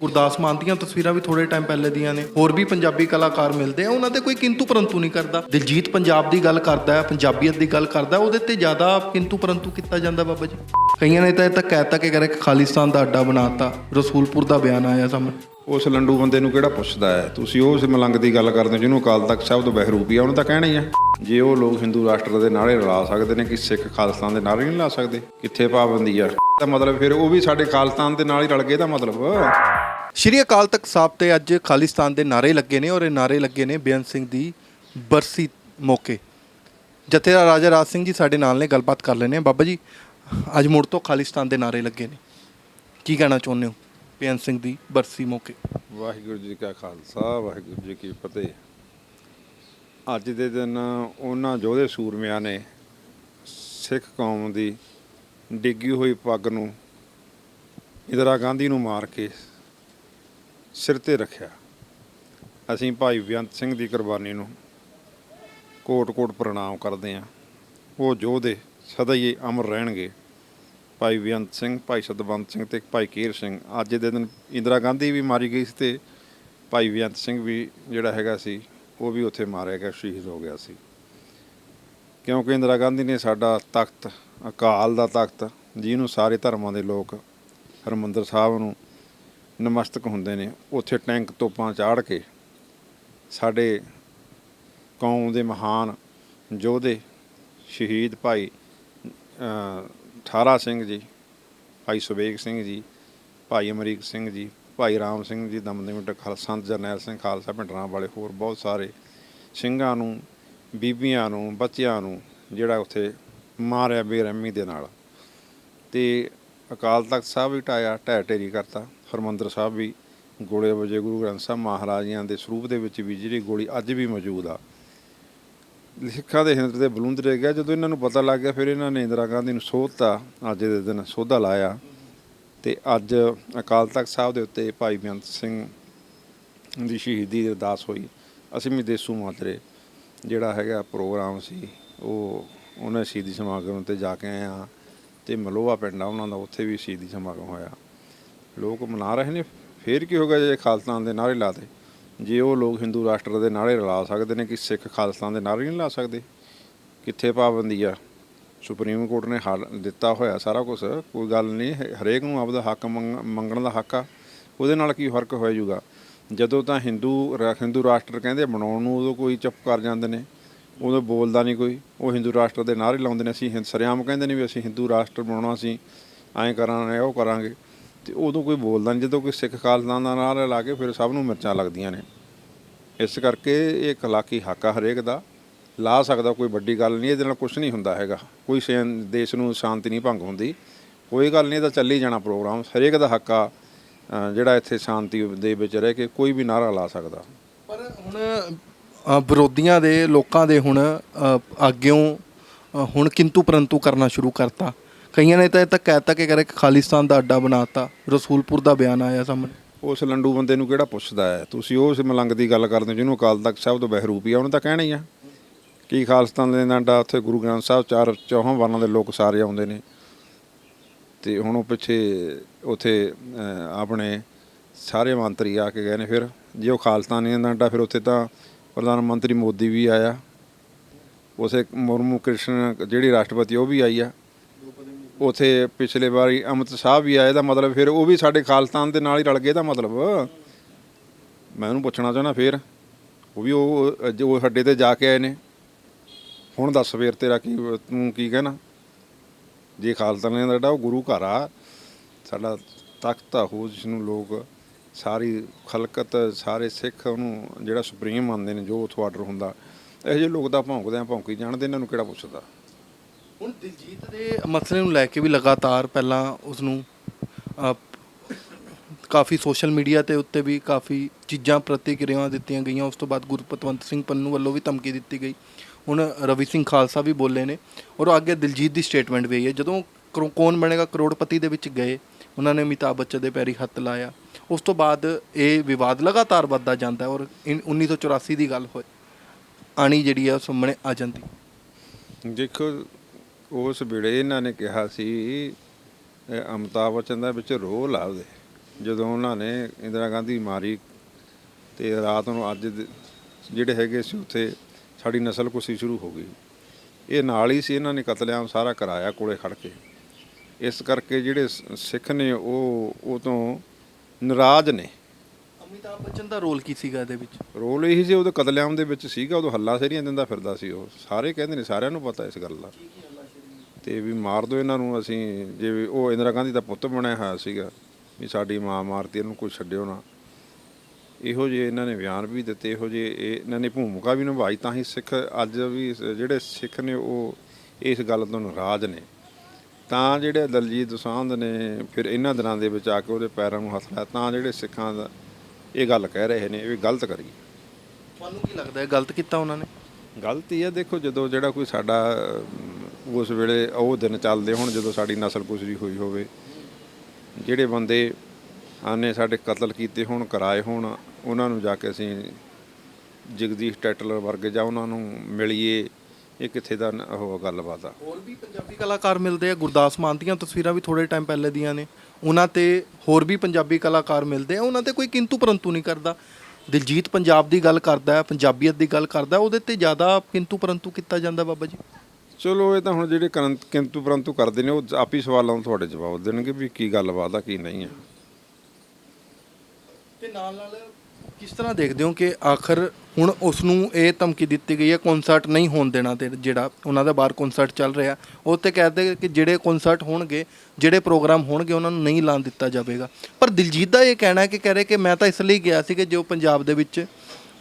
ਗੁਰਦਾਸ ਮਾਨ ਦੀਆਂ ਤਸਵੀਰਾਂ ਵੀ ਥੋੜੇ ਟਾਈਮ ਪਹਿਲੇ ਦੀਆਂ ਨੇ। ਹੋਰ ਵੀ ਪੰਜਾਬੀ ਕਲਾਕਾਰ ਮਿਲਦੇ ਆ, ਉਹਨਾਂ ਤੇ ਕੋਈ ਕਿੰਤੂ ਪਰੰਤੂ ਨਹੀਂ ਕਰਦਾ। ਦਿਲਜੀਤ ਪੰਜਾਬ ਦੀ ਗੱਲ ਕਰਦਾ ਹੈ, ਪੰਜਾਬੀਅਤ ਦੀ ਗੱਲ ਕਰਦਾ ਉਹਦੇ ਤੇ ਜ਼ਿਆਦਾ ਕਿੰਤੂ ਪਰੰਤੂ ਕੀਤਾ ਜਾਂਦਾ ਬਾਬਾ ਜੀ। ਕਈਆਂ ਨੇ ਤਾਂ ਇਹ ਤਾਂ ਕਹਿਤਾ ਕਿ ਕਰੇ ਖਾਲਿਸਤਾਨ ਦਾ ਅੱਡਾ ਬਣਾਤਾ, ਰਸੂਲਪੁਰ ਦਾ ਬਿਆਨ ਆਇਆ ਸਾਹਮਣੇ। ਉਸ ਲੰਡੂ ਬੰਦੇ ਨੂੰ ਕਿਹੜਾ ਪੁੱਛਦਾ ਹੈ? ਤੁਸੀਂ ਉਸ ਮਲੰਗ ਦੀ ਗੱਲ ਕਰਦੇ ਹੋ, ਜਿਹਨੂੰ ਅਕਾਲ ਤਖਤ ਸਾਹਿਬ ਤੋਂ ਬਹਿਰੂਪੀ ਆ ਉਹਨੂੰ ਤਾਂ ਕਹਿਣਾ ਹੀ ਆ ਜੇ ਉਹ ਲੋਕ ਹਿੰਦੂ ਰਾਸ਼ਟਰ ਦੇ ਨਾਰੇ ਲਾ ਸਕਦੇ ਨੇ, ਕਿ ਸਿੱਖ ਖਾਲਿਸਤਾਨ ਦੇ ਨਾਰੇ ਨਹੀਂ ਲਾ ਸਕਦੇ, ਕਿੱਥੇ ਪਾਬੰਦੀ ਆ? ਤਾਂ ਮਤਲਬ ਫਿਰ ਉਹ ਵੀ ਸਾਡੇ ਖਾਲਿਸਤਾਨ ਦੇ ਨਾਲ ਹੀ ਰਲ ਗਏ ਦਾ ਮਤਲਬ। ਸ਼੍ਰੀ ਅਕਾਲ ਤਖਤ ਸਾਹਿਬ ਤੇ ਅੱਜ ਖਾਲਿਸਤਾਨ ਦੇ ਨਾਰੇ ਲੱਗੇ ਨੇ ਔਰ ਇਹ ਨਾਰੇ ਲੱਗੇ ਨੇ ਬੇਅੰਤ ਸਿੰਘ ਦੀ ਬਰਸੀ ਮੌਕੇ। ਜਥੇਦਾਰ ਰਾਜਾ ਰਾਜ ਸਿੰਘ ਜੀ ਸਾਡੇ ਨਾਲ ਨੇ, ਗੱਲਬਾਤ ਕਰ ਲੈਣੇ ਬਾਬਾ ਜੀ, ਅੱਜ ਮੁੜ ਤੋਂ ਖਾਲਿਸਤਾਨ ਦੇ ਨਾਰੇ ਲੱਗੇ ਨੇ। ਕੀ ਕਹਿਣਾ ਚਾਹੁੰਦੇ ਹੋ? ਬੇਅੰਤ ਸਿੰਘ ਦੀ ਬਰਸੀ ਮੌਕੇ। ਵਾਹਿਗੁਰੂ ਜੀ ਕਾ ਖਾਲਸਾ, ਵਾਹਿਗੁਰੂ ਜੀ ਕੀ ਫਤਿਹ। ਅੱਜ ਦੇ ਦਿਨ ਉਹਨਾਂ ਯੋਧੇ ਸੂਰਮਿਆਂ ਨੇ ਸਿੱਖ ਕੌਮ ਦੀ ਡਿੱਗੀ ਹੋਈ ਪੱਗ ਨੂੰ ਇੰਦਰਾ ਗਾਂਧੀ ਨੂੰ ਮਾਰ ਕੇ ਸਿਰ ਤੇ ਰੱਖਿਆ। ਅਸੀਂ ਭਾਈ ਬੇਅੰਤ ਸਿੰਘ ਦੀ ਕੁਰਬਾਨੀ ਨੂੰ ਕੋਟ-ਕੋਟ ਪ੍ਰਣਾਮ ਕਰਦੇ ਹਾਂ। ਉਹ ਯੋਧੇ ਸਦਾ ਹੀ ਅਮਰ ਰਹਿਣਗੇ। ਭਾਈ ਬੇਅੰਤ ਸਿੰਘ, ਭਾਈ ਸਤਵੰਤ ਸਿੰਘ ਤੇ ਭਾਈ ਕੇਰ ਸਿੰਘ। ਅੱਜ ਦੇ ਦਿਨ ਇੰਦਰਾ ਗਾਂਧੀ ਵੀ ਮਾਰੀ ਗਈ ਸੀ ਤੇ ਭਾਈ ਬੇਅੰਤ ਸਿੰਘ ਵੀ ਜਿਹੜਾ ਹੈਗਾ ਸੀ, ਉਹ ਵੀ ਉੱਥੇ ਮਾਰਿਆ ਗਿਆ, ਸ਼ਹੀਦ ਹੋ ਗਿਆ ਸੀ। ਕਿਉਂਕਿ ਇੰਦਰਾ ਗਾਂਧੀ ਨੇ ਸਾਡਾ ਤਖਤ, ਅਕਾਲ ਦਾ ਤਖਤ, ਜਿਹਨੂੰ ਸਾਰੇ ਧਰਮਾਂ ਦੇ ਲੋਕ ਹਰਮੰਦਰ ਸਾਹਿਬ ਨੂੰ ਨਮਸਤਕ ਹੁੰਦੇ ਨੇ, ਉੱਥੇ ਟੈਂਕ ਤੋਪਾਂ ਚਾੜ ਕੇ ਸਾਡੇ ਕੌਮ ਦੇ ਮਹਾਨ ਯੋਧੇ, ਸ਼ਹੀਦ ਭਾਈ ਠਾਰਾ ਸਿੰਘ ਜੀ, ਭਾਈ ਸੁਬੇਗ ਸਿੰਘ ਜੀ, ਭਾਈ ਅਮਰੀਕ ਸਿੰਘ ਜੀ, ਭਾਈ ਰਾਮ ਸਿੰਘ ਜੀ ਦਮਦਮੀ ਖਾਲਸਾ, ਸੰਤ ਜਰਨੈਲ ਸਿੰਘ ਖਾਲਸਾ ਭਿੰਡਰਾਂ ਵਾਲੇ ਹੋਰ ਬਹੁਤ ਸਾਰੇ ਸਿੰਘਾਂ ਨੂੰ, ਬੀਬੀਆਂ ਨੂੰ, ਬੱਚਿਆਂ ਨੂੰ ਜਿਹੜਾ ਉੱਥੇ ਮਾਰਿਆ ਬੇਰਹਿਮੀ ਦੇ ਨਾਲ। ਤੇ ਅਕਾਲ ਤਖਤ ਸਾਹਿਬ ਵੀ ਢਾਇਆ ਢਹਿ ਢੇਰੀ ਕਰਤਾ। ਹਰਮੰਦਰ ਸਾਹਿਬ ਵੀ ਗੋਲੇ ਵਜੇ ਗੁਰੂ ਗ੍ਰੰਥ ਸਾਹਿਬ ਮਹਾਰਾਜਿਆਂ ਦੇ ਸਰੂਪ ਦੇ ਵਿੱਚ ਵੀ ਜਿਹੜੀ ਗੋਲੀ ਅੱਜ ਵੀ ਮੌਜੂਦ ਆ। ਸਿੱਖਾਂ ਦੇ ਹਿੰਦ ਤੇ ਬਲੂੰਦ ਰਹਿ ਗਿਆ। ਜਦੋਂ ਇਹਨਾਂ ਨੂੰ ਪਤਾ ਲੱਗ ਗਿਆ, ਫਿਰ ਇਹਨਾਂ ਨੇ ਇੰਦਰਾ ਗਾਂਧੀ ਨੂੰ ਸੋਧਤਾ, ਅੱਜ ਦੇ ਦਿਨ ਸੋਧਾ ਲਾਇਆ। ਤੇ ਅੱਜ ਅਕਾਲ ਤਖਤ ਸਾਹਿਬ ਦੇ ਉੱਤੇ ਭਾਈ ਬੇਅੰਤ ਸਿੰਘ ਦੀ ਸ਼ਹੀਦੀ ਦੀ ਅਰਦਾਸ ਹੋਈ। ਅਸੀਂ ਵੀ ਦੇਸੂ ਮਾਤਰੇ ਜਿਹੜਾ ਹੈਗਾ ਪ੍ਰੋਗਰਾਮ ਸੀ, ਉਹ ਉਹਨਾਂ ਸ਼ਹੀਦੀ ਸਮਾਗਮ ਤੇ ਜਾ ਕੇ ਆਏ ਆ ਤੇ ਮਲੋਆ ਪਿੰਡ ਆ, ਉਹਨਾਂ ਦਾ ਉੱਥੇ ਵੀ ਸ਼ਹੀਦੀ ਸਮਾਗਮ ਹੋਇਆ। ਲੋਕ ਮਨਾ ਰਹੇ ਨੇ, ਫੇਰ ਕੀ ਹੋਗਾ ਜੇ ਖਾਲਸਤਾਨ ਦੇ ਨਾਰੇ ਲਾਤੇ ਜੇ ਉਹ ਲੋਕ ਹਿੰਦੂ ਰਾਸ਼ਟਰ ਦੇ ਨਾਰੇ ਲਾ ਸਕਦੇ ਨੇ, ਕਿ ਸਿੱਖ ਖਾਲਸਤਾਨ ਦੇ ਨਾਰੇ ਨਹੀਂ ਲਾ ਸਕਦੇ, ਕਿੱਥੇ ਪਾਬੰਦੀ ਆ? ਸੁਪਰੀਮ ਕੋਰਟ ਨੇ ਹੱਲ ਦਿੱਤਾ ਹੋਇਆ ਸਾਰਾ ਕੁਝ ਕੋਈ ਗੱਲ ਨਹੀਂ ਹਰੇਕ ਨੂੰ ਆਪਦਾ ਹੱਕ ਮੰਗ- ਮੰਗਣ ਦਾ ਹੱਕ ਆ, ਉਹਦੇ ਨਾਲ ਕੀ ਫ਼ਰਕ ਹੋ ਜੂਗਾ? ਜਦੋਂ ਤਾਂ ਹਿੰਦੂ ਰਾ- ਹਿੰਦੂ ਰਾਸ਼ਟਰ ਕਹਿੰਦੇ ਬਣਾਉਣ ਨੂੰ ਉਦੋਂ ਕੋਈ ਚੁੱਪ ਕਰ ਜਾਂਦੇ ਨੇ, ਉਦੋਂ ਬੋਲਦਾ ਨਹੀਂ ਕੋਈ, ਉਹ ਹਿੰਦੂ ਰਾਸ਼ਟਰ ਦੇ ਨਾਰੇ ਲਾਉਂਦੇ ਨੇ, ਅਸੀਂ ਹਿੰਦ ਸਰਿਆਮ ਕਹਿੰਦੇ ਨੇ ਵੀ ਅਸੀਂ ਹਿੰਦੂ ਰਾਸ਼ਟਰ ਬਣਾਉਣਾ ਸੀ ਐਂ ਕਰਾਂਗੇ, ਉਹ ਕਰਾਂਗੇ। ਤੇ ਉਦੋਂ ਕੋਈ ਬੋਲਦਾ ਨਹੀਂ ਜਦੋਂ ਕੋਈ ਸਿੱਖ ਖਾਲਸਾ ਦਾ ਨਾਰਾ ਲਾ ਕੇ ਫਿਰ ਸਭ ਨੂੰ ਮਿਰਚਾਂ ਲੱਗਦੀਆਂ ਨੇ। ਇਸ ਕਰਕੇ ਇਹ ਕਲਾਕੀ ਹੱਕ ਆ ਹਰੇਕ ਦਾ। ਲਾ ਸਕਦਾ ਕੋਈ ਵੱਡੀ ਗੱਲ ਨਹੀਂ ਇਹਦੇ ਨਾਲ ਕੁਝ ਨਹੀਂ ਹੁੰਦਾ ਹੈਗਾ। ਕੋਈ ਸ਼ੈਨ- ਦੇਸ਼ ਨੂੰ ਸ਼ਾਂਤੀ ਨਹੀਂ ਭੰਗ ਹੁੰਦੀ। ਕੋਈ ਗੱਲ ਨਹੀਂ ਇਹਦਾ ਚੱਲੀ ਜਾਣਾ ਪ੍ਰੋਗਰਾਮ। ਹਰੇਕ ਦਾ ਹੱਕ ਆ ਜਿਹੜਾ ਇੱਥੇ ਸ਼ਾਂਤੀ ਦੇ ਵਿੱਚ ਰਹਿ ਕੇ ਕੋਈ ਵੀ ਨਾਰਾ ਲਾ ਸਕਦਾ। ਪਰ ਹੁਣ ਵਿਰੋਧੀਆਂ ਦੇ, ਲੋਕਾਂ ਦੇ ਹੁਣ ਅੱਗਿਓਂ ਹੁਣ ਕਿੰਤੂ ਪਰੰਤੂ ਕਰਨਾ ਸ਼ੁਰੂ ਕਰਤਾ। ਕਈਆਂ ਨੇ ਤਾਂ ਇਹ ਤਾਂ ਕਹਿਤਾ ਕਿ ਕਰੇ ਖਾਲਿਸਤਾਨ ਦਾ ਅੱਡਾ ਬਣਾਤਾ, ਰਸੂਲਪੁਰ ਦਾ ਬਿਆਨ ਆਇਆ ਸਾਹਮਣੇ। ਉਸ ਲੰਡੂ ਬੰਦੇ ਨੂੰ ਕਿਹੜਾ ਪੁੱਛਦਾ ਹੈ? ਤੁਸੀਂ ਉਸ ਮਲੰਗ ਦੀ ਗੱਲ ਕਰਦੇ ਹੋ, ਜਿਹਨੂੰ ਅਕਾਲ ਤਖਤ ਸਾਹਿਬ ਤੋਂ ਬਹਿਰੂਪੀ ਆ, ਉਹਨੂੰ ਤਾਂ ਕਹਿਣਾ ਹੀ ਆ। ਕੀ ਖਾਲਸਤਾਨ ਦੇ ਨਾਂਡਾ ਉੱਥੇ ਗੁਰੂ ਗ੍ਰੰਥ ਸਾਹਿਬ ਚਾਰ ਚੌਹਾਂ ਵਰਨਾਂ ਦੇ ਲੋਕ ਸਾਰੇ ਆਉਂਦੇ ਨੇ। ਤੇ ਹੁਣ ਉਹ ਪਿੱਛੇ ਉੱਥੇ ਆਪਣੇ ਸਾਰੇ ਮੰਤਰੀ ਆ ਕੇ ਗਏ ਨੇ ਫਿਰ। ਜੇ ਉਹ ਖਾਲਸਤਾਨੀ ਦਾ ਨਾਂਡਾ ਫਿਰ ਉੱਥੇ ਤਾਂ ਪ੍ਰਧਾਨ ਮੰਤਰੀ ਮੋਦੀ ਵੀ ਆਇਆ। ਉਸੇ ਮੁਰਮੂ ਕ੍ਰਿਸ਼ਨ ਜਿਹੜੀ ਰਾਸ਼ਟਰਪਤੀ ਉਹ ਵੀ ਆਈ ਆ। ਉਥੇ ਪਿਛਲੇ ਵਾਰੀ ਅਮਿਤ ਸਾਹਿਬ ਵੀ ਆਏ ਦਾ ਮਤਲਬ, ਫਿਰ ਉਹ ਵੀ ਸਾਡੇ ਖਾਲਸਤਾਨ ਦੇ ਨਾਲ ਹੀ ਰਲ ਗਏ ਦਾ ਮਤਲਬ। ਮੈਂ ਉਹਨੂੰ ਪੁੱਛਣਾ ਚਾਹੁੰਦਾ ਫਿਰ, ਉਹ ਵੀ ਉਹ ਜੋ ਸਾਡੇ ਤੇ ਜਾ ਕੇ ਆਏ ਨੇ। ਹੁਣ ਦੱਸ ਫੇਰ ਤੇਰਾ ਕੀ, ਤੂੰ ਕੀ ਕਹਿਣਾ? ਜੇ ਖਾਲਸਾ ਨੇ ਸਾਡਾ ਉਹ ਗੁਰੂ ਘਰ ਆ, ਸਾਡਾ ਤਖਤ ਆ ਉਹ ਜਿਸ ਨੂੰ ਲੋਕ ਸਾਰੀ ਖਲਕਤ, ਸਾਰੇ ਸਿੱਖ ਉਹਨੂੰ ਜਿਹੜਾ ਸੁਪਰੀਮ ਮੰਨਦੇ ਨੇ, ਜੋ ਉਥੋਂ ਆਰਡਰ ਹੁੰਦਾ, ਇਹੋ ਜਿਹੇ ਲੋਕ ਤਾਂ ਭੌਂਕਦੇ ਆ, ਭੌਂਕੀ ਜਾਣਦੇ, ਇਹਨਾਂ ਨੂੰ ਕਿਹੜਾ ਪੁੱਛਦਾ? ਹੁਣ ਦਿਲਜੀਤ ਦੇ ਮਸਲੇ ਨੂੰ ਲੈ ਕੇ ਵੀ ਲਗਾਤਾਰ ਪਹਿਲਾਂ ਉਸ ਨੂੰ ਅ, ਕਾਫੀ ਸੋਸ਼ਲ ਮੀਡੀਆ ਤੇ ਉੱਤੇ ਵੀ ਕਾਫੀ ਚੀਜ਼ਾਂ ਪ੍ਰਤੀਕਿਰਿਆਵਾਂ ਦਿੱਤੀਆਂ ਗਈਆਂ। ਉਸ ਤੋਂ ਬਾਅਦ ਗੁਰਪਤਵੰਤ ਸਿੰਘ ਪੰਨੂ ਵੱਲੋਂ ਵੀ ਧਮਕੀ ਦਿੱਤੀ ਗਈ। ਹੁਣ ਰਵੀ ਸਿੰਘ ਖਾਲਸਾ ਵੀ ਬੋਲੇ ਨੇ ਔਰ ਅੱਗੇ ਦਿਲਜੀਤ ਦੀ ਸਟੇਟਮੈਂਟ ਵੀ ਆਈ ਹੈ। ਜਦੋਂ ਕਰੋ- ਕੌਣ ਬਣੇਗਾ? ਕਰੋੜਪਤੀ ਦੇ ਵਿੱਚ ਗਏ। ਉਹਨਾਂ ਨੇ ਅਮਿਤਾਭ ਬੱਚਨ ਦੇ ਪੈਰੀ ਹੱਥ ਲਾਇਆ। ਉਸ ਤੋਂ ਬਾਅਦ ਇਹ ਵਿਵਾਦ ਲਗਾਤਾਰ ਵੱਧਦਾ ਜਾਂਦਾ ਹੈ ਔਰ ਇਨ- 1984 ਦੀ ਗੱਲ ਹੋਏ। ਆਣੀ ਜਿਹੜੀ ਆ ਉਹ ਸਾਹਮਣੇ ਆ ਜਾਂਦੀ। ਦੇਖੋ ਉਸ ਵੇਲੇ ਇਹਨਾਂ ਨੇ ਕਿਹਾ ਸੀ ਇਹ ਅਮਿਤਾਭ ਬੱਚਨ ਦਾ ਵਿੱਚ ਰੋਲ ਆ ਉਹਦੇ। ਜਦੋਂ ਉਹਨਾਂ ਨੇ ਇੰਦਰਾ ਗਾਂਧੀ ਮਾਰੀ ਤੇ ਰਾਤ ਨੂੰ ਅੱਜ ਜਿਹੜੇ ਹੈਗੇ ਸੀ ਉੱਥੇ ਸਾਡੀ ਨਸਲ ਕੁਸ਼ੀ ਸ਼ੁਰੂ ਹੋ ਗਈ। ਇਹ ਨਾਲ ਹੀ ਸੀ ਇਹਨਾਂ ਨੇ ਕਤਲੇਆਮ ਸਾਰਾ ਕਰਾਇਆ ਕੋਲੇ ਖੜ ਕੇ। ਇਸ ਕਰਕੇ ਜਿਹੜੇ ਸਿੱਖ ਨੇ ਉਹ ਉਹ ਤੋਂ ਨਾਰਾਜ਼ ਨੇ। ਅਮਿਤਾਭ ਬੱਚਨ ਦਾ ਰੋਲ ਕੀ ਸੀਗਾ ਇਹਦੇ ਵਿੱਚ? ਰੋਲ ਇਹੀ ਸੀ ਉਹਦੇ ਕਤਲੇਆਮ ਦੇ ਵਿੱਚ ਸੀਗਾ ਉਦੋਂ ਹੱਲਾ ਸੇਰੀਆਂ ਦਿੰਦਾ ਫਿਰਦਾ ਸੀ ਉਹ। ਸਾਰੇ ਕਹਿੰਦੇ ਨੇ ਸਾਰਿਆਂ ਨੂੰ ਪਤਾ ਇਸ ਗੱਲ ਦਾ। ਤੇ ਵੀ ਮਾਰ ਦਿਓ ਇਹਨਾਂ ਨੂੰ ਅਸੀਂ ਜੇ ਉਹ ਇੰਦਰਾ ਗਾਂਧੀ ਦਾ ਪੁੱਤ ਬਣਿਆ ਹੋਇਆ ਸੀਗਾ ਵੀ ਸਾਡੀ ਮਾਂ ਮਾਰਤੀ ਇਹਨੂੰ ਕੋਈ ਛੱਡਿਓ ਨਾ। ਇਹੋ ਜਿਹੇ ਇਹਨਾਂ ਨੇ ਬਿਆਨ ਵੀ ਦਿੱਤੇ ਇਹੋ ਜਿਹੇ ਇਹ- ਇਹਨਾਂ ਨੇ ਭੂਮਿਕਾ ਵੀ ਨਿਭਾਈ ਤਾਂ ਹੀ ਸਿੱਖ ਅੱਜ ਵੀ ਜਿਹੜੇ ਸਿੱਖ ਨੇ ਉਹ ਇਸ ਗੱਲ ਤੋਂ ਨਾਰਾਜ਼ ਨੇ। ਤਾਂ ਜਿਹੜੇ ਦਲਜੀਤ ਦੋਸਾਂਝ ਨੇ ਫਿਰ ਇਹਨਾਂ ਦਿਨਾਂ ਦੇ ਵਿੱਚ ਆ ਕੇ ਉਹਦੇ ਪੈਰਾਂ ਨੂੰ ਹੱਥ ਲਾਇਆ ਤਾਂ ਜਿਹੜੇ ਸਿੱਖਾਂ ਦਾ ਇਹ ਗੱਲ ਕਹਿ ਰਹੇ ਨੇ ਵੀ ਗਲਤ ਕਰੀ। ਤੁਹਾਨੂੰ ਕੀ ਲੱਗਦਾ ਹੈ ਗਲਤ ਕੀਤਾ ਉਹਨਾਂ ਨੇ? ਗਲਤੀ ਹੈ ਦੇਖੋ ਜਦੋਂ ਜਿਹੜਾ ਕੋਈ ਸਾਡਾ ਉਸ ਵੇਲੇ ਉਹ ਦਿਨ ਚੱਲਦੇ ਹੁਣ ਜਦੋਂ ਸਾਡੀ ਨਸਲ ਕੁਸਰੀ ਹੋਈ ਹੋਵੇ ਜਿਹੜੇ ਬੰਦੇ ਆਨੇ ਸਾਡੇ ਕਤਲ ਕੀਤੇ ਹੋਣ ਕਰਾਏ ਹੋਣ ਉਹਨਾਂ ਨੂੰ ਜਾ ਕੇ ਅਸੀਂ ਜਗਦੀਸ਼ ਟੈਟਲਰ ਵਰਗੇ ਜਾਂ ਉਹਨਾਂ ਨੂੰ ਮਿਲੀਏ ਇਹ ਕਿੱਥੇ ਦਾ ਨ- ਉਹ ਗੱਲਬਾਤ ਆ। ਹੋਰ ਵੀ ਪੰਜਾਬੀ ਕਲਾਕਾਰ ਮਿਲਦੇ ਆ ਗੁਰਦਾਸ ਮਾਨ ਦੀਆਂ ਤਸਵੀਰਾਂ ਵੀ ਥੋੜੇ ਟਾਈਮ ਪਹਿਲੇ ਦੀਆਂ ਨੇ। ਉਹਨਾਂ ਤੇ ਹੋਰ ਵੀ ਪੰਜਾਬੀ ਕਲਾਕਾਰ ਮਿਲਦੇ ਆ ਉਹਨਾਂ ਤੇ ਕੋਈ ਕਿੰਤੂ ਪਰੰਤੂ ਨਹੀਂ ਕਰਦਾ। ਦਿਲਜੀਤ ਪੰਜਾਬ ਦੀ ਗੱਲ ਕਰਦਾ ਹੈ ਪੰਜਾਬੀਅਤ ਦੀ ਗੱਲ ਕਰਦਾ ਹੈ, ਉਹਦੇ ਤੇ ਜ਼ਿਆਦਾ ਕਿੰਤੂ ਪਰੰਤੂ ਕੀਤਾ ਜਾਂਦਾ ਬਾਬਾ ਜੀ। ਚਲੋ, ਇਹ ਤਾਂ ਹੁਣ ਜਿਹੜੇ ਕਰਨ- ਕਿੰਤੂ ਪਰੰਤੂ ਕਰਦੇ ਨੇ, ਉਹ ਆਪੀ ਸਵਾਲਾਂ ਨੂੰ ਤੁਹਾਡੇ ਜਵਾਬ ਦੇਣਗੇ ਵੀ ਕੀ ਗੱਲਬਾਤ ਆ, ਕੀ ਨਹੀਂ ਆ। ਤੇ ਨਾਲ ਨਾਲ ਕਿਸ ਤਰ੍ਹਾਂ ਦੇਖਦੇ ਹੋ ਕਿ ਆਖਰ ਹੁਣ ਉਸ ਨੂੰ ਇਹ ਧਮਕੀ ਦਿੱਤੀ ਗਈ ਹੈ ਕਨਸਰਟ ਨਹੀਂ ਹੋਣ ਦੇਣਾ ਤੇ ਜਿਹੜਾ ਉਹਨਾਂ ਦਾ ਬਾਹਰ ਕਨਸਰਟ ਚੱਲ ਰਿਹਾ, ਉਹ ਤੇ ਕਹਿੰਦੇ ਕਿ ਜਿਹੜੇ ਕਨਸਰਟ ਹੋਣਗੇ, ਜਿਹੜੇ ਪ੍ਰੋਗਰਾਮ ਹੋਣਗੇ, ਉਹਨਾਂ ਨੂੰ ਨਹੀਂ ਲਾਣ ਦਿੱਤਾ ਜਾਵੇਗਾ। ਪਰ ਦਿਲਜੀਤ ਦਾ ਇਹ ਕਹਿਣਾ ਹੈ ਕਿ ਕਹਿ ਰਹੇ ਕਿ ਮੈਂ ਤਾਂ ਇਸ ਲਈ ਗਿਆ ਸੀ ਕਿ ਜੋ ਪੰਜਾਬ ਦੇ ਵਿੱਚ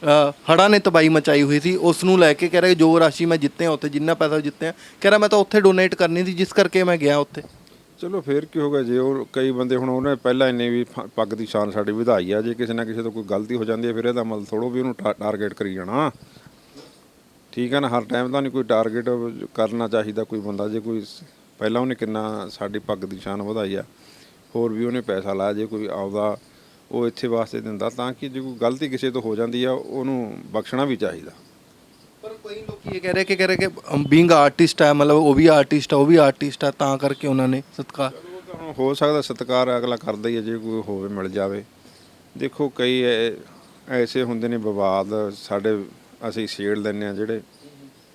ਅ, ਹੜ੍ਹਾਂ ਨੇ ਤਬਾਈ ਮਚਾਈ ਹੋਈ ਸੀ ਉਸ ਨੂੰ ਲੈ ਕੇ ਕਹਿ ਰਿਹਾ ਜੋ ਰਾਸ਼ੀ ਮੈਂ ਜਿੱਤਿਆ ਉੱਥੇ ਜਿੰਨਾ ਪੈਸਾ ਜਿੱਤਿਆ ਕਹਿ ਰਿਹਾ ਮੈਂ ਤਾਂ ਉੱਥੇ ਡੋਨੇਟ ਕਰਨੀ ਸੀ ਜਿਸ ਕਰਕੇ ਮੈਂ ਗਿਆ ਉੱਥੇ। ਚਲੋ ਫੇਰ ਕੀ ਹੋਗਾ ਜੇ ਉਹ ਕਈ ਬੰਦੇ ਹੁਣ ਉਹਨੇ ਪਹਿਲਾਂ ਇੰਨੇ ਵੀ ਪੱਗ ਦੀ ਸ਼ਾਨ ਸਾਡੀ ਵਧਾਈ ਆ ਜੇ ਕਿਸੇ ਨਾ ਕਿਸੇ ਤੋਂ ਕੋਈ ਗਲਤੀ ਹੋ ਜਾਂਦੀ ਹੈ ਫਿਰ ਇਹਦਾ ਮਤਲਬ ਥੋੜੋ ਵੀ ਉਹਨੂੰ ਟਾ- ਟਾਰਗੇਟ ਕਰੀ ਜਾਣਾ। ਠੀਕ ਹੈ ਨਾ ਹਰ ਟਾਈਮ ਤਾਂ ਨਹੀਂ ਕੋਈ ਟਾਰਗੇਟ ਕਰਨਾ ਚਾਹੀਦਾ ਕੋਈ ਬੰਦਾ ਜੇ ਕੋਈ ਪਹਿਲਾਂ ਉਹਨੇ ਕਿੰਨਾ ਸਾਡੀ ਪੱਗ ਦੀ ਸ਼ਾਨ ਵਧਾਈ ਆ ਹੋਰ ਵੀ ਉਹਨੇ ਪੈਸਾ ਲਾਇਆ ਜੇ ਕੋਈ ਆਉਦਾ ਉਹ ਇੱਥੇ ਵਾਸਤੇ ਦਿੰਦਾ ਤਾਂ ਕਿ ਜੇ ਕੋਈ ਗਲਤੀ ਕਿਸੇ ਤੋਂ ਹੋ ਜਾਂਦੀ ਆ ਉਹਨੂੰ ਬਖਸ਼ਣਾ ਵੀ ਚਾਹੀਦਾ। ਪਰ ਕੋਈ ਲੋਕੀ ਇਹ ਕਹਿ ਰਹੇ ਕਿ ਕਹਿ ਰਹੇ ਕਿ ਬੀਇੰਗ ਆਰਟਿਸਟ ਹੈ ਮਤਲਬ ਉਹ ਵੀ ਆਰਟਿਸਟ ਹੈ ਉਹ ਵੀ ਆਰਟਿਸਟ ਹੈ ਤਾਂ ਕਰਕੇ ਉਹਨਾਂ ਨੇ ਸਤਿਕਾਰ ਹੋ ਸਕਦਾ ਸਤਿਕਾਰ ਅਗਲਾ ਕਰਦਾ ਹੀ ਹੈ ਜੇ ਕੋਈ ਹੋਵੇ ਮਿਲ ਜਾਵੇ। ਦੇਖੋ ਕਈ ਐਸੇ ਹੁੰਦੇ ਨੇ ਵਿਵਾਦ ਸਾਡੇ ਅਸੀਂ ਛੇੜ ਲੈਂਦੇ ਆ ਜਿਹੜੇ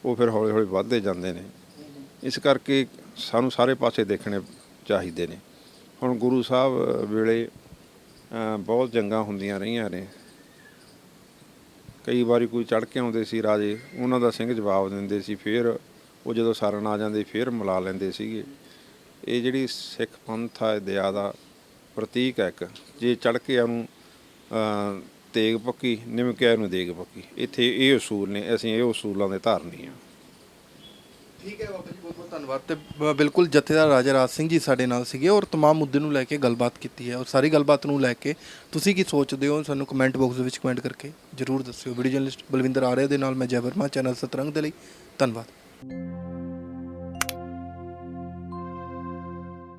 ਉਹ ਫਿਰ ਹੌਲੀ ਹੌਲੀ ਵੱਧਦੇ ਜਾਂਦੇ ਨੇ। ਇਸ ਕਰਕੇ ਸਾਨੂੰ ਸਾਰੇ ਪਾਸੇ ਦੇਖਣੇ ਚਾਹੀਦੇ ਨੇ। ਹੁਣ ਗੁਰੂ ਸਾਹਿਬ ਵੇਲੇ ਬਹੁਤ ਜੰਗਾਂ ਹੁੰਦੀਆਂ ਰਹੀਆਂ ਨੇ। ਕਈ ਵਾਰੀ ਕੋਈ ਚੜ ਕੇ ਆਉਂਦੇ ਸੀ ਰਾਜੇ, ਉਹਨਾਂ ਦਾ ਸਿੰਘ ਜਵਾਬ ਦਿੰਦੇ ਸੀ, ਫਿਰ ਉਹ ਜਦੋਂ ਸਰਨ ਆ ਜਾਂਦੇ, ਫਿਰ ਮਿਲਾ ਲੈਂਦੇ ਸੀਗੇ। ਇਹ ਜਿਹੜੀ ਸਿੱਖ ਪੰਥ ਆ ਦਇਆ ਦਾ ਪ੍ਰਤੀਕ ਹੈ ਇੱਕ। ਜੇ ਚੜ ਕੇ ਉਹਨੂੰ ਤੇਗ ਪੱਕੀ, ਨਿਮਕਿਆ ਨੂੰ ਦੇਗ ਪੱਕੀ। ਇੱਥੇ ਇਹ ਉਸੂਲ ਨੇ, ਅਸੀਂ ਇਹ ਉਸੂਲਾਂ ਦੇ ਧਾਰਨੀ ਆ। ਠੀਕ ਹੈ ਬਾਬਾ ਜੀ ਬਹੁਤ ਬਹੁਤ ਧੰਨਵਾਦ ਤੇ ਬ- ਬਿਲਕੁਲ ਜਥੇਦਾਰ ਰਾਜਾ ਰਾਜ ਸਿੰਘ ਜੀ ਸਾਡੇ ਨਾਲ ਸੀਗੇ ਔਰ तमाम ਮੁੱਦੇ ਨੂੰ ਲੈ ਕੇ ਗੱਲਬਾਤ ਕੀਤੀ ਹੈ ਔਰ ਸਾਰੀ ਗੱਲਬਾਤ ਨੂੰ ਲੈ ਕੇ ਤੁਸੀਂ ਕੀ ਸੋਚਦੇ ਹੋ ਸਾਨੂੰ ਕਮੈਂਟ ਬਾਕਸ ਦੇ ਵਿੱਚ ਕਮੈਂਟ ਕਰਕੇ ਜਰੂਰ ਦੱਸਿਓ ਵੀਡੀਓ ਜਰਨਲਿਸਟ ਬਲਵਿੰਦਰ ਆਰਿਆ ਦੇ ਨਾਲ ਮੈਂ ਜੈ ਵਰਮਾ ਚੈਨਲ ਸਤਰੰਗ ਦੇ ਲਈ ਧੰਨਵਾਦ